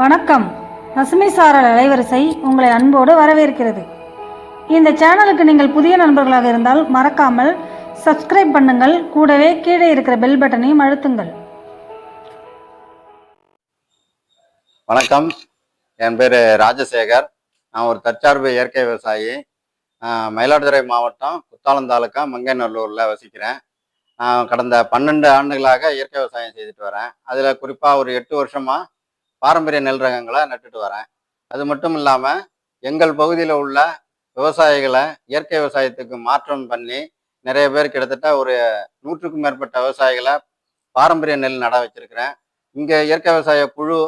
வணக்கம். பசுமை சாரல் அலைவரிசை உங்களை அன்போடு வரவேற்கிறது. இந்த சேனலுக்கு நீங்கள் புதிய நண்பர்களாக இருந்தால் மறக்காமல் சப்ஸ்கிரைப் பண்ணுங்கள். கூடவே கீழே இருக்கிற பெல் பட்டனையும் அழுத்துங்கள். வணக்கம். என் பேர் ராஜசேகர். நான் ஒரு தற்சார்பு இயற்கை விவசாயி. மயிலாடுதுறை மாவட்டம் குத்தாலம் தாலுக்கா மங்கைநல்லூரில் வசிக்கிறேன். நான் கடந்த பன்னெண்டு ஆண்டுகளாக இயற்கை விவசாயம் செய்துட்டு வரேன். அதில் குறிப்பாக ஒரு எட்டு வருஷமாக பாரம்பரிய நெல் ரகங்களை நட்டுட்டு வரேன். அது மட்டும் இல்லாமல் எங்கள் பகுதியில் உள்ள விவசாயிகளை இயற்கை விவசாயத்துக்கு மாற்றம் பண்ணி நிறைய பேர் கிட்டத்தட்ட ஒரு நூற்றுக்கும் மேற்பட்ட விவசாயிகளை பாரம்பரிய நெல் நட வச்சிருக்கிறேன். இங்கே இயற்கை விவசாய குழு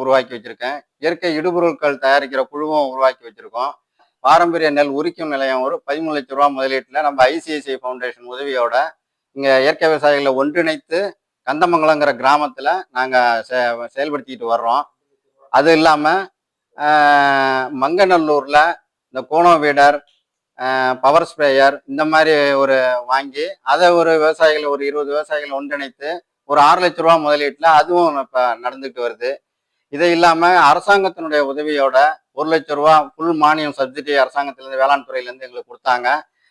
உருவாக்கி வச்சுருக்கேன். இயற்கை இடுபொருட்கள் தயாரிக்கிற குழுவும் உருவாக்கி வச்சுருக்கோம். பாரம்பரிய நெல் உரிக்கும் நிலையம் ஒரு பதிமூணு லட்ச ரூபா முதலீட்டில் நம்ம ஐசிஐசிஐ ஃபவுண்டேஷன் உதவியோட இங்கே இயற்கை விவசாயிகளை ஒன்றிணைத்து கந்தமங்கலங்கிற கிராமத்தில் நாங்கள் செ செயல்படுத்திக்கிட்டு வர்றோம். அது இல்லாமல் மங்கநல்லூரில் இந்த கோணோ வீடர் பவர் ஸ்ப்ரேயர் இந்த மாதிரி ஒரு வாங்கி அதை ஒரு விவசாயிகள் ஒரு இருபது விவசாயிகள் ஒன்றிணைத்து ஒரு ஆறு லட்ச ரூபா முதலீட்டில் அதுவும் இப்போ நடந்துகிட்டு வருது. இது இல்லாமல் அரசாங்கத்தினுடைய உதவியோட ஒரு லட்ச ரூபா ஃபுல் மானியம் சப்சிடி அரசாங்கத்திலேருந்து வேளாண் துறையிலேருந்து எங்களுக்கு கொடுத்தாங்க.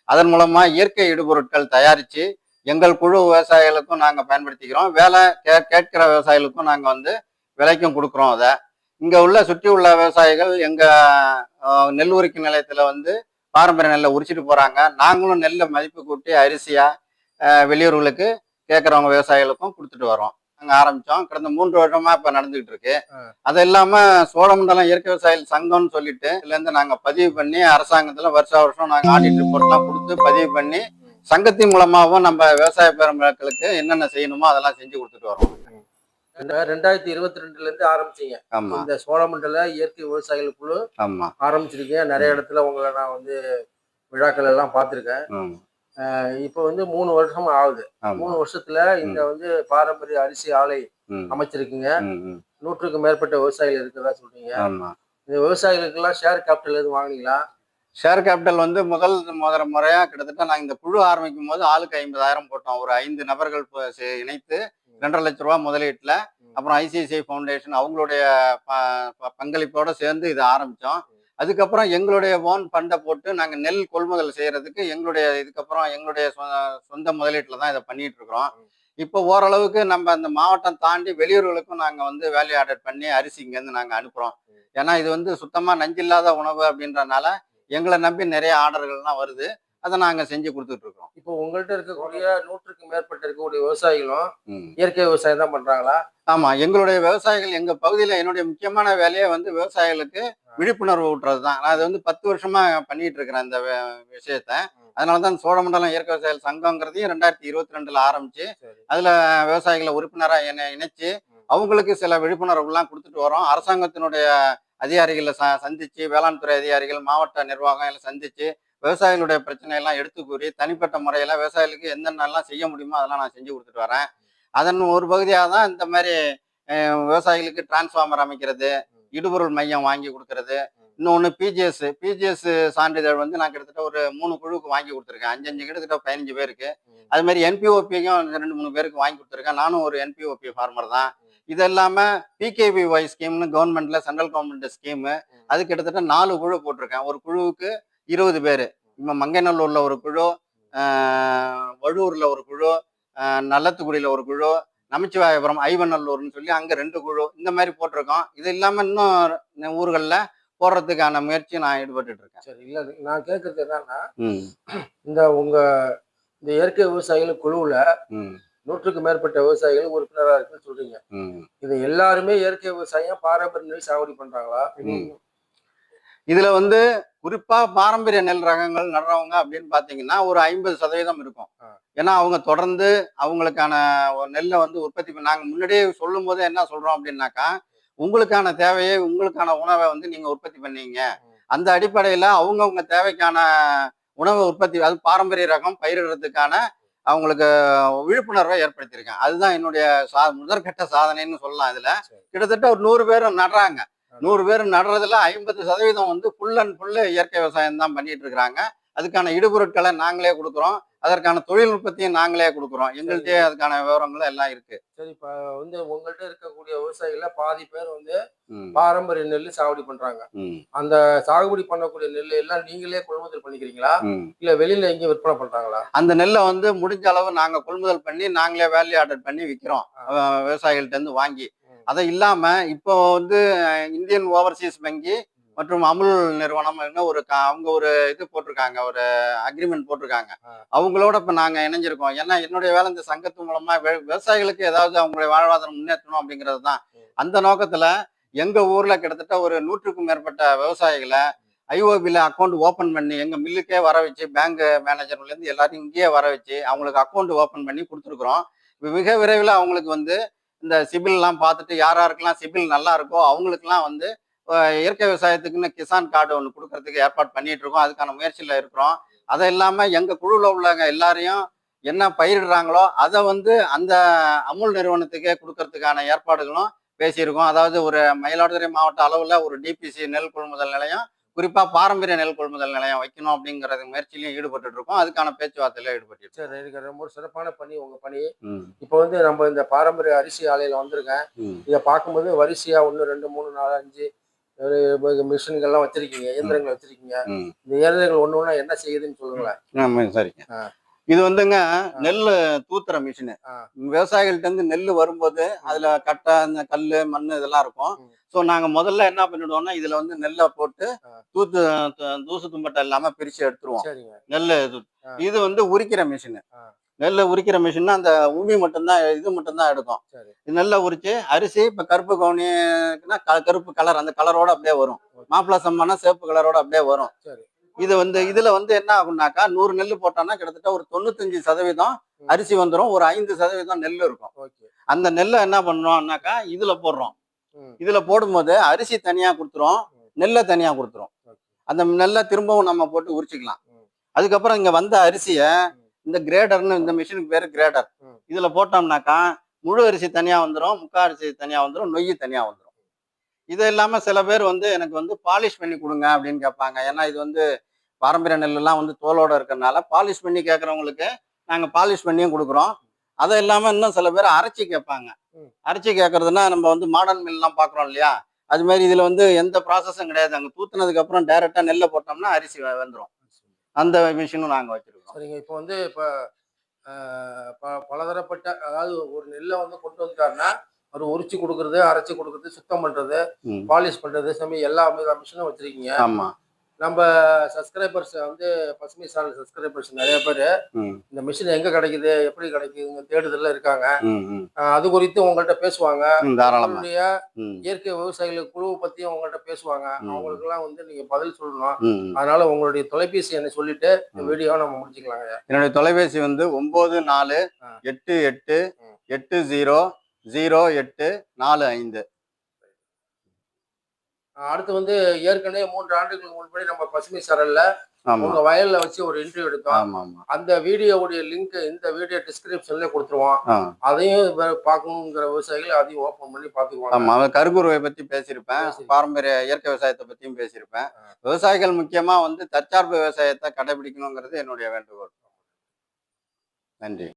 அதன் மூலமாக இயற்கை இடுபொருட்கள் தயாரித்து எங்கள் குழு விவசாயிகளுக்கும் நாங்கள் பயன்படுத்திக்கிறோம். வேலை கே கேட்கிற விவசாயிகளுக்கும் நாங்கள் வந்து விலைக்கும் கொடுக்குறோம் அதை. இங்கே உள்ள சுற்றி உள்ள விவசாயிகள் எங்கள் நெல் உரிக்கும் நிலையத்தில் வந்து பாரம்பரிய நெல்லை உரிச்சிட்டு போகிறாங்க நாங்களும் நெல்லை மதிப்பு கூட்டி அரிசியாக வெளியூர்களுக்கு கேட்குறவங்க விவசாயிகளுக்கும் கொடுத்துட்டு வரோம். நாங்கள் ஆரம்பித்தோம் கடந்த மூன்று வருஷமா இப்போ நடந்துகிட்டு இருக்கு. அது இல்லாமல் சோழமண்டலம் இயற்கை விவசாயிகள் சங்கம்னு சொல்லிட்டு இதுலேருந்து நாங்கள் பதிவு பண்ணி அரசாங்கத்தில் வருஷ வருஷம் நாங்கள் ஆடிட் ரிப்போர்ட்லாம் கொடுத்து பதிவு பண்ணி சங்கத்தின் மூலமாகவும் நம்ம விவசாய பெருமக்களுக்கு என்னென்ன செய்யணுமோ அதெல்லாம் செஞ்சு கொடுத்துட்டு வரோம். ரெண்டா- ரெண்டாயிரத்தி இருபத்தி ரெண்டுல இருந்து ஆரம்பிச்சீங்க. ஆமாம் இந்த சோழமண்டல இயற்கை விவசாயிகள் குழு ஆரம்பிச்சிருக்கீங்க நிறைய இடத்துல உங்களை நான் வந்து விழாக்கள் எல்லாம் பார்த்துருக்கேன். இப்போ வந்து மூணு வருஷம் ஆகுது. மூணு வருஷத்துல இங்க வந்து பாரம்பரிய அரிசி ஆலை அமைச்சிருக்கீங்க. நூற்றுக்கும் மேற்பட்ட விவசாயிகள் இருக்கிறதா சொல்றீங்க. இந்த விவசாயிகளுக்கெல்லாம் ஷேர் கேபிட்டல் எதுவும் வாங்குனீங்களா? ஷேர் கேபிட்டல் வந்து முதல் முதல் முறையாக கிட்டத்தட்ட நாங்கள் இந்த குழு ஆரம்பிக்கும் போது ஆளுக்கு ஐம்பதாயிரம் போட்டோம். ஒரு ஐந்து நபர்கள் இணைத்து ரெண்டரை லட்ச ரூபா முதலீட்டில் அப்புறம் ஐசிஐசிஐ ஃபவுண்டேஷன் அவங்களுடைய பங்களிப்போட சேர்ந்து இதை ஆரம்பித்தோம் அதுக்கப்புறம் எங்களுடைய ஓன் ஃபண்டை போட்டு நாங்கள் நெல் கொள்முதல் செய்யறதுக்கு எங்களுடைய இதுக்கப்புறம் எங்களுடைய சொந்த முதலீட்டில் தான் இதை பண்ணிட்டு இருக்கிறோம். இப்போ ஓரளவுக்கு நம்ம அந்த மாவட்டம் தாண்டி வெளியூர்களுக்கும் நாங்கள் வந்து வேல்யூ ஆர்டர் பண்ணி அரிசி இங்கேருந்து நாங்கள் அனுப்புகிறோம் ஏன்னா இது வந்து சுத்தமாக நஞ்சில்லாத உணவு அப்படின்றனால எங்களை நம்பி நிறைய ஆர்டர்கள்லாம் வருது. அதை நாங்கள் செஞ்சு கொடுத்துட்டு இருக்கோம் இப்போ உங்கள்கிட்ட இருக்கக்கூடிய நூற்றுக்கும் மேற்பட்ட இருக்கக்கூடிய விவசாயிகளும். இயற்கை விவசாயம் தான் பண்றாங்களா? ஆமா எங்களுடைய விவசாயிகள் எங்க பகுதியில என்னுடைய முக்கியமான வேலையே வந்து விவசாயிகளுக்கு விழிப்புணர்வு ஊட்டுறது தான் நான் அது வந்து பத்து வருஷமா பண்ணிட்டு இருக்கிறேன் இந்த வே- விஷயத்த. அதனாலதான் சோழமண்டலம் இயற்கை விவசாயிகள் சங்கங்கிறதையும் ரெண்டாயிரத்தி இருபத்தி ரெண்டுல ஆரம்பிச்சு அதுல விவசாயிகளை உறுப்பினரா என்னை இணைச்சு அவங்களுக்கு சில விழிப்புணர்வுலாம் கொடுத்துட்டு வரோம். அரசாங்கத்தினுடைய அதிகாரிகளை ச சந்திச்சு வேளாண் துறை அதிகாரிகள் மாவட்ட நிர்வாகம் எல்லாம் சந்திச்சு விவசாயிகளுடைய பிரச்சனை எல்லாம் எடுத்து கூறி தனிப்பட்ட முறையில் விவசாயிகளுக்கு என்னென்னலாம் செய்ய முடியுமோ அதெல்லாம் நான் செஞ்சு கொடுத்துட்டு வரேன். அதன் ஒரு பகுதியாக தான் இந்த மாதிரி விவசாயிகளுக்கு டிரான்ஸ்ஃபார்மர் அமைக்கிறது இடுபொருள் மையம் வாங்கி கொடுக்கறது. இன்னொன்று பிஜிஎஸ் பிஜிஎஸ் சான்றிதழ் வந்து நான் கிட்டத்தட்ட ஒரு மூணு குழுவுக்கு வாங்கி கொடுத்துருக்கேன். அஞ்சு அஞ்சு கிட்டத்தட்ட பதினஞ்சு பேருக்கு. அது மாதிரி என்பிஓபிக்கும் ரெண்டு மூணு பேருக்கு வாங்கி கொடுத்துருக்கேன். நானும் ஒரு என்பிஓபி ஃபார்மர் தான். இது இல்லாமல் பிகேபி ஒய் ஸ்கீம்னு கவர்மெண்ட்ல சென்ட்ரல் கவர்மெண்ட் ஸ்கீமு அது கிட்டத்தட்ட நாலு குழு போட்டிருக்கேன். ஒரு குழுவுக்கு இருபது பேர். இப்போ மங்கைநல்லூர்ல ஒரு குழு ஆஹ் வழுவூர்ல ஒரு குழு நல்லத்துக்குடியில ஒரு குழு நமச்சிவாயபுரம் ஐவநல்லூர்னு சொல்லி அங்கே ரெண்டு குழு. இந்த மாதிரி போட்டிருக்கோம். இது இல்லாமல் இன்னும் ஊர்களில் போடுறதுக்கான முயற்சி நான் ஈடுபட்டுட்டு இருக்கேன் சரி இல்ல நான் கேட்கறது என்னன்னா இந்த உங்க இந்த இயற்கை விவசாயிகள் குழுவுல நூற்றுக்கு மேற்பட்ட விவசாயிகள் உறுப்பினரா இருக்குன்னு சொல்றீங்க. இது எல்லாருமே இயற்கை விவசாயம் பாரம்பரிய நெல் சாகுபடி பண்றாங்களா. இதுல வந்து குறிப்பா பாரம்பரிய நெல் ரகங்கள் நடுறவங்க அப்படின்னு பாத்தீங்கன்னா ஒரு ஐம்பது சதவீதம் இருக்கும். ஏன்னா அவங்க தொடர்ந்து அவங்களுக்கான நெல்லை வந்து உற்பத்தி பண்ண நாங்க முன்னாடியே சொல்லும் போது என்ன சொல்றோம் அப்படின்னாக்கா உங்களுக்கான தேவையை உங்களுக்கான உணவை வந்து நீங்க உற்பத்தி பண்ணீங்க. அந்த அடிப்படையில அவங்கவுங்க தேவைக்கான உணவை உற்பத்தி அது பாரம்பரிய ரகம் பயிரிடுறதுக்கான அவங்களுக்கு விழிப்புணர்வை ஏற்படுத்தியிருக்கேன். அதுதான் என்னுடைய சா முதற்கட்ட சாதனைன்னு சொல்லலாம் இதுல. கிட்டத்தட்ட ஒரு நூறு பேர் நடுறாங்க. நூறு பேர் நடுறதுல ஐம்பது சதவீதம் வந்து ஃபுல் அண்ட் ஃபுல்லு இயற்கை விவசாயம் தான் பண்ணிட்டு இருக்கிறாங்க. அதுக்கான இடுபொருட்களை நாங்களே கொடுக்குறோம். அதற்கான தொழில்நுட்பத்தையும் நாங்களே கொடுக்குறோம். எங்கள்கிட்டயே அதுக்கான விவரங்களும் எல்லாம் இருக்கு. சரி இப்ப வந்து உங்கள்ட்ட இருக்கக்கூடிய விவசாயிகள பாதி பேர் வந்து பாரம்பரிய நெல் சாகுபடி பண்றாங்க. அந்த சாகுபடி பண்ணக்கூடிய நெல் எல்லாம் நீங்களே கொள்முதல் பண்ணிக்கிறீங்களா. இல்ல வெளியில எங்கேயும் விற்பனை பண்றாங்களா? அந்த நெல்லை வந்து முடிஞ்ச அளவு நாங்க கொள்முதல் பண்ணி நாங்களே வேல்யூ ஆர்டர் பண்ணி விற்கிறோம் விவசாயிகள்ட்ட இருந்து வாங்கி. அதை இல்லாம இப்போ வந்து இந்தியன் ஓவர்சீஸ் வங்கி மற்றும் அமுல் நிறுவனம் இன்னும் ஒரு அவங்க ஒரு இது போட்டிருக்காங்க ஒரு அக்ரிமெண்ட் போட்டிருக்காங்க. அவங்களோட இப்ப நாங்க இணைஞ்சிருக்கோம் ஏன்னா என்னுடைய வேலை இந்த சங்கத்து மூலமா விவசாயிகளுக்கு ஏதாவது அவங்களுடைய வாழ்வாதாரம் முன்னேற்றணும் அப்படிங்கிறது தான். அந்த நோக்கத்துல எங்க ஊர்ல கிட்டத்தட்ட ஒரு நூற்றுக்கும் மேற்பட்ட விவசாயிகளை ஐஓபியில் அக்கௌண்ட் ஓப்பன் பண்ணி எங்க மில்லுக்கே வர வச்சு பேங்க் மேனேஜர்ல இருந்து எல்லாரையும் இங்கேயே வர வச்சு அவங்களுக்கு அக்கௌண்ட் ஓப்பன் பண்ணி கொடுத்துருக்குறோம் இப்ப மிக விரைவில் அவங்களுக்கு வந்து இந்த சிபில்லாம் பார்த்துட்டு யார் யாருக்கெல்லாம் சிபில் நல்லா இருக்கோ அவங்களுக்குலாம் வந்து இயற்கை விவசாயத்துக்குன்னு கிசான் கார்டு ஒன்று கொடுக்கறதுக்கு ஏற்பாடு பண்ணிட்டு இருக்கோம். அதுக்கான முயற்சியில் இருக்கிறோம். அதை இல்லாமல் எங்கள் குழுவில் உள்ளவங்க எல்லாரையும் என்ன பயிரிடுறாங்களோ அதை வந்து அந்த அமுல் நிறுவனத்துக்கே கொடுக்கறதுக்கான ஏற்பாடுகளும் பேசியிருக்கோம். அதாவது ஒரு மயிலாடுதுறை மாவட்ட அளவில் ஒரு டிபிசி நெல் கொள்முதல் நிலையம் குறிப்பாக பாரம்பரிய நெல் கொள்முதல் நிலையம் வைக்கணும் அப்படிங்கிறது முயற்சியிலையும் ஈடுபட்டு இருக்கோம். அதுக்கான பேச்சுவார்த்தையில ஈடுபட்டு. சரி எனக்கு ரொம்ப சிறப்பான பணி உங்க பணி. இப்போ வந்து நம்ம இந்த பாரம்பரிய அரிசி ஆலையில வந்திருக்கேன். இதை பார்க்கும்போது வரிசையா ஒன்று ரெண்டு மூணு நாலு அஞ்சு மிஷின்கள்லாம் வச்சிருக்கீங்க இயந்திரங்கள் வச்சிருக்கீங்க. இந்த இயந்திரங்கள் ஒன்று ஒன்றா என்ன செய்யுதுன்னு சொல்லுங்களேன் சரிங்க. இது வந்துங்க நெல் தூத்துற மிஷினு. விவசாயிகள்ட்ட இருந்து நெல் வரும்போது அதுல கட்டை அந்த கல்லு மண் இதெல்லாம் இருக்கும். ஸோ நாங்க முதல்ல என்ன பண்ணிடுவோம்னா இதுல வந்து நெல்லை போட்டு. தூத்து தூசு தும்பட்டை இல்லாம பிரிச்சு எடுத்துருவோம் நெல் இது வந்து உரிக்கிற மிஷின். நெல்லை உரிக்கிற மிஷின்னா அந்த உமி மட்டும்தான் இது மட்டும்தான் எடுக்கும். நெல்லை உரிச்சு அரிசி இப்ப கருப்பு கவுனினா க- கருப்பு கலர் அந்த கலரோட அப்படியே வரும். மாப்பிள சம்மானா சிவப்பு கலரோட அப்படியே வரும். இது வந்து இதுல வந்து என்ன ஆகும்னாக்கா நூறு நெல் போட்டோம்னா கிட்டத்தட்ட ஒரு தொண்ணூத்தஞ்சு சதவீதம். அரிசி வந்துடும் ஒரு ஐந்து சதவீதம் நெல் இருக்கும். அந்த நெல்லை என்ன பண்றோம்னாக்கா இதுல போடுறோம். இதுல போடும்போது அரிசி தனியா கொடுத்துரும். நெல்லை தனியா கொடுத்துரும். அந்த நெல்லை திரும்பவும் நம்ம போட்டு உரிச்சிக்கலாம். அதுக்கப்புறம் இங்க வந்த அரிசிய. இந்த கிரேடர்னு இந்த மிஷினுக்கு பேரு கிரேடர். இதுல போட்டோம்னாக்கா முழு அரிசி தனியா வந்துடும் முக்கா அரிசி தனியா வந்துடும் நொய்யி தனியா வந்துடும் இது இல்லாம சில பேர் வந்து எனக்கு வந்து பாலிஷ் பண்ணி கொடுங்க அப்படின்னு கேட்பாங்க. ஏன்னா இது வந்து பாரம்பரிய நெல்லெல்லாம் வந்து தோலோட இருக்கறனால பாலிஷ் பண்ணி கேட்கறவங்களுக்கு நாங்க பாலிஷ் பண்ணியும் கொடுக்குறோம். அதை இல்லாம இன்னும் சில பேர் அரைச்சி கேட்பாங்க. அரைச்சி கேட்கறதுன்னா நம்ம வந்து மாடர்ன் மில்லாம் பாக்குறோம் இல்லையா? அது மாதிரி இதுல வந்து எந்த ப்ராசஸும் கிடையாது. அங்க தூத்துனதுக்கு அப்புறம் டைரக்டா நெல்லை போட்டோம்னா அரிசி வெ- வெந்துரும். அந்த மிஷினும் நாங்க வச்சிருக்கோம். சரிங்க. இப்போ வந்து இப்போ ப- பலதரப்பட்ட அதாவது ஒரு நெல்லை வந்து கொண்டு வந்துட்டாருன்னா ஒரு உரிச்சு கொடுக்கறது அரைச்சி கொடுக்கறது சுத்தம் பண்றது. பாலிஷ் பண்றது சமயம் எல்லா மிஷினும் வச்சிருக்கீங்க. ஆமா. நம்ம சப்ஸ்கிரைபர்ஸ் வந்து பசுமை சாரல் சப்ஸ்கிரைபர்ஸ் நிறைய பேர் இந்த மிஷின் எங்க கிடைக்குது எப்படி கிடைக்குதுங்க தேடுதல்ல இருக்காங்க அது குறித்து உங்கள்கிட்ட பேசுவாங்க ம், தாராளமா உங்களுடைய ம் இயற்கை விவசாயிகள் குழுவை பத்தியும் உங்கள்கிட்ட பேசுவாங்க. அவங்களுக்கு எல்லாம் வந்து நீங்க பதில் சொல்லணும். அதனால உங்களுடைய தொலைபேசி எண்ணை சொல்லிட்டு. வீடியோவை நம்ம முடிச்சுக்கலாங்க என்னுடைய தொலைபேசி வந்து ஒன்பது நாலு. எட்டு எட்டு. எட்டு ஜீரோ ஜீரோ எட்டு நாலு ஐந்து அடுத்து வந்து ஏற்கனவே மூன்று ஆண்டுகளுக்கு முன்படி நம்ம பசுமை சாரல்ல உங்க வயல்ல வச்சு ஒரு இன்டர்வியூ எடுத்தோம். அந்த வீடியோவுடைய லிங்க் இந்த வீடியோ டிஸ்கிரிப்ஷன்ல கொடுத்துருவோம். அதையும் பார்க்கணுங்கிற விவசாயிகள் அதையும் ஓபன் பண்ணி பாத்துக்குவாங்க ஆமா கருங்குருவை பத்தி பேசியிருப்பேன். பாரம்பரிய இயற்கை விவசாயத்தை பத்தியும் பேசியிருப்பேன். விவசாயிகள் முக்கியமா வந்து தற்சார்பு விவசாயத்தை கடைபிடிக்கணுங்கிறது என்னுடைய வேண்டுகோள். நன்றி.